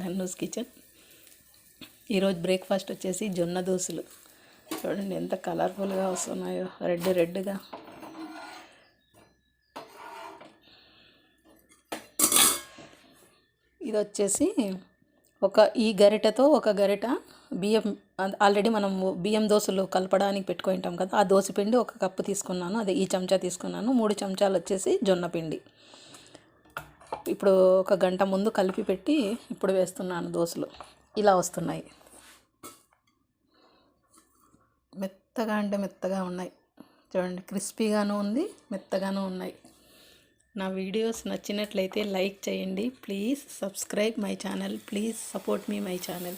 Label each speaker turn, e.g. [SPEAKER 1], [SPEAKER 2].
[SPEAKER 1] లన్నూస్ kitchen. ఈరోజు breakfast వచ్చేసి జొన్న దోశలు. చూడండి ఎంత కలర్ఫుల్గా వస్తున్నాయో. రెడ్ రెడ్గా. ఇది వచ్చేసి ఒక ఈ గరిటెతో ఒక గరిట బియ్యం ఆల్రెడీ మనం బియ్యం దోశలు కలపడానికి పెట్టుకుని ఉంటాం కదా ఆ దోశ పిండి ఒక కప్పు తీసుకున్నాను అదే ఈ చెంచా తీసుకున్నాను మూడు చెంచాలు వచ్చేసి జొన్న పిండి. ఇప్పుడు ఒక గంట ముందు కలిపి పెట్టి ఇప్పుడు వేస్తున్నాను దోశలు. ఇలా వస్తున్నాయి. మెత్తగా అంటే మెత్తగా ఉన్నాయి. చూడండి క్రిస్పీగాను ఉంది మెత్తగాను ఉన్నాయి. నా వీడియోస్ నచ్చినట్లయితే లైక్ చేయండి. Please subscribe my channel. Please support me my channel.